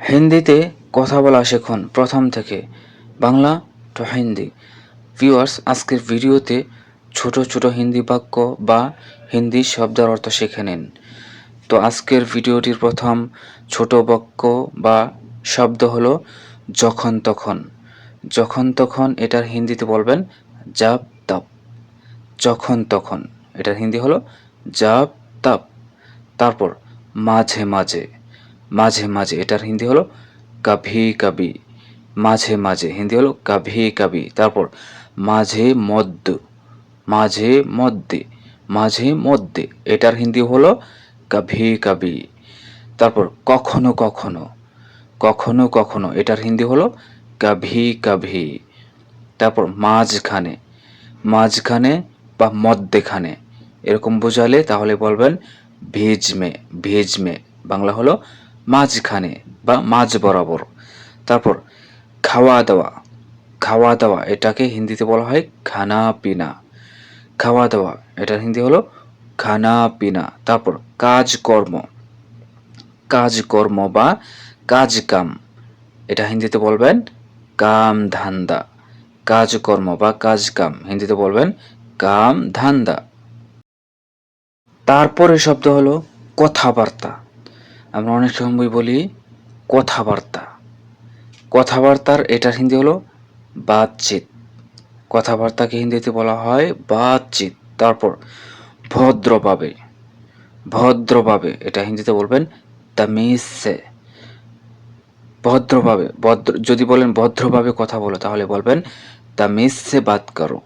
হিন্দিতে কথা বলা শেখুন প্রথম থেকে। বাংলা টু হিন্দি। ভিউয়ার্স আজকের ভিডিওতে ছোট ছোট হিন্দি বাক্য বা হিন্দি শব্দের অর্থ শিখে নিন। তো আজকের ভিডিওটির প্রথম ছোট বাক্য বা শব্দ হলো যখন তখন। যখন তখন এটার হিন্দিতে বলবেন জাব তাপ যখন তখন। এটার হিন্দি হলো জাব তাপ তারপর মাঝে মাঝে। মাঝে মাঝে, এটার হিন্দি হলো কাভি কাভি মাঝে মাঝে, হিন্দি হলো কাভি কাভি তারপর মাঝে মধ্য মাঝে মধ্যে মাঝে মধ্যে এটার হিন্দি হলো কাভি কাভি তারপর কখনো কখনো কখনো কখনো, এটার হিন্দি হলো কাভি কাভি, তারপর মাঝখানে মাঝখানে বা মধ্যেখানে এরকম বোঝালে তাহলে বলবেন ভেজ মে ভেজ মে বাংলা হলো মাঝখানে বা মাঝ বরাবর। তারপর খাওয়া দাওয়া। খাওয়া দাওয়া, এটাকে হিন্দিতে বলা হয় খানা পিনা খাওয়া দাওয়া, এটার হিন্দি হলো খানা পিনা তারপর কাজকর্ম। কাজকর্ম বা কাজ কাম এটা হিন্দিতে বলবেন কাম ধান্দা। কাজকর্ম বা কাজ কাম হিন্দিতে বলবেন কাম ধান্দা। তারপরে শব্দ হলো কথাবার্তা। আমরা অনেক সময় বলি কথাবার্তা। কথাবার্তার, এটার হিন্দি হলো বাতচিত। কথাবার্তাকে হিন্দিতে বলা হয় বাতচিত। তারপর ভদ্রভাবে ভদ্রভাবে, এটা হিন্দিতে বলবেন তামিজসে ভদ্রভাবে, ভদ্র, যদি বলেন ভদ্রভাবে কথা বলো, তাহলে বলবেন তামিজসে বাত করো।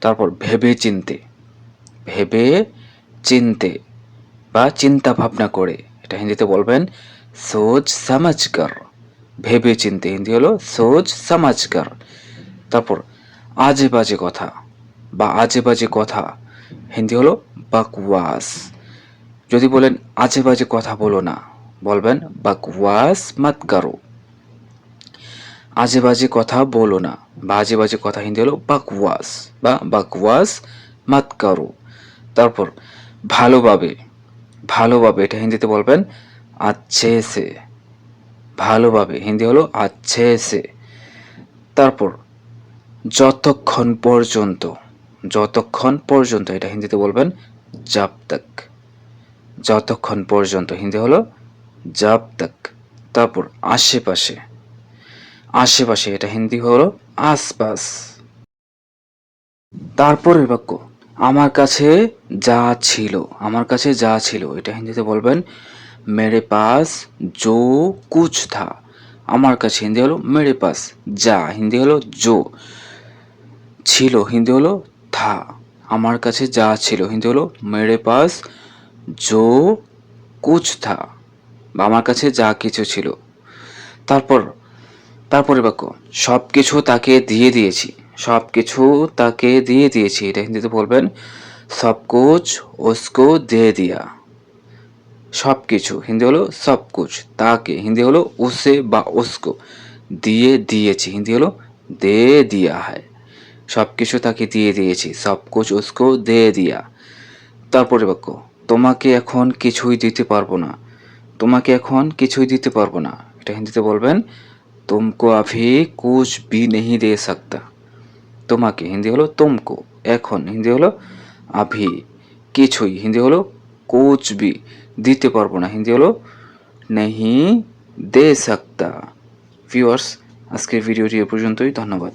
তারপর ভেবে চিনতে ভেবে চিনতে বা চিন্তা ভাবনা করে। এটা হিন্দিতে বলবেন সোচ সমাজ কর। ভেবে চিনতে হিন্দি হলো সোচ সমাজ কর। তারপর, আজে বাজে কথা। বা, আজে বাজে কথা। হিন্দি হলো, বাকওয়াস। যদি বলেন, আজে বাজে কথা বলো না। বলবেন, বাকওয়াস মাত করো। আজে বাজে কথা বলো না। বা, আজে বাজে কথা হিন্দি হলো, বাকওয়াস। বা, বাকওয়াস মাত করো। তারপর, ভালোভাবে। ভালোভাবে, এটা হিন্দিতে বলবেন, আচ্ছে সে। ভালোভাবে, হিন্দি হলো, আচ্ছে সে। তারপর, যতক্ষণ পর্যন্ত যতক্ষণ পর্যন্ত, এটা হিন্দিতে বলবেন, জাব তক। যতক্ষণ পর্যন্ত, হিন্দি হলো, জাব তক। তারপর, আশেপাশে। আশেপাশে, এটা হিন্দি হলো, আশপাশ। তারপরের বাক্য আমার কাছে যা ছিল, আমার কাছে যা ছিল, এটা হিন্দিতে বলবেন, মেরে পাস জো কুচ থা। আমার কাছে হিন্দি হলো, মেরে পাস যা। হিন্দি হলো, জো। ছিল, হিন্দি হলো, থা। আমার কাছে যা ছিল, হিন্দি হলো, মেরে পাস জো কুচ থা। বা আমার কাছে যা কিছু ছিল। তারপর তারপরে বাক্য সব কিছু তাকে দিয়ে দিয়েছি। সব কিছু তাকে দিয়ে দিয়েছি, এটা হিন্দিতে বলবেন সব কুছ ওসকো দিয়ে দিয়া। সব কিছু হিন্দি হলো সব কুছ তাকে, হিন্দি হলো উসে বা উসকো দিয়ে দিয়েছি, হিন্দি হলো দে দিয়া হয়। সব কিছু তাকে দিয়ে দিয়েছি সব কুছ উসকো দে দিয়া। তারপরে বাক্য, তোমাকে এখন কিছুই দিতে পারব না, তোমাকে এখন কিছুই দিতে পারব না, এটা হিন্দিতে বলবেন, তুমকো আভি কুছ বি নেহি দে সকতা। তোমাকে, হিন্দি হলো তোমকো, এখন হিন্দি হলো আভি, কিছুই, হিন্দি হলো কোচ বি দিতে পারব না হিন্দি হলো নেহি দে সক্তা। ভিউয়ার্স আজকের ভিডিওটি এ পর্যন্তই, ধন্যবাদ।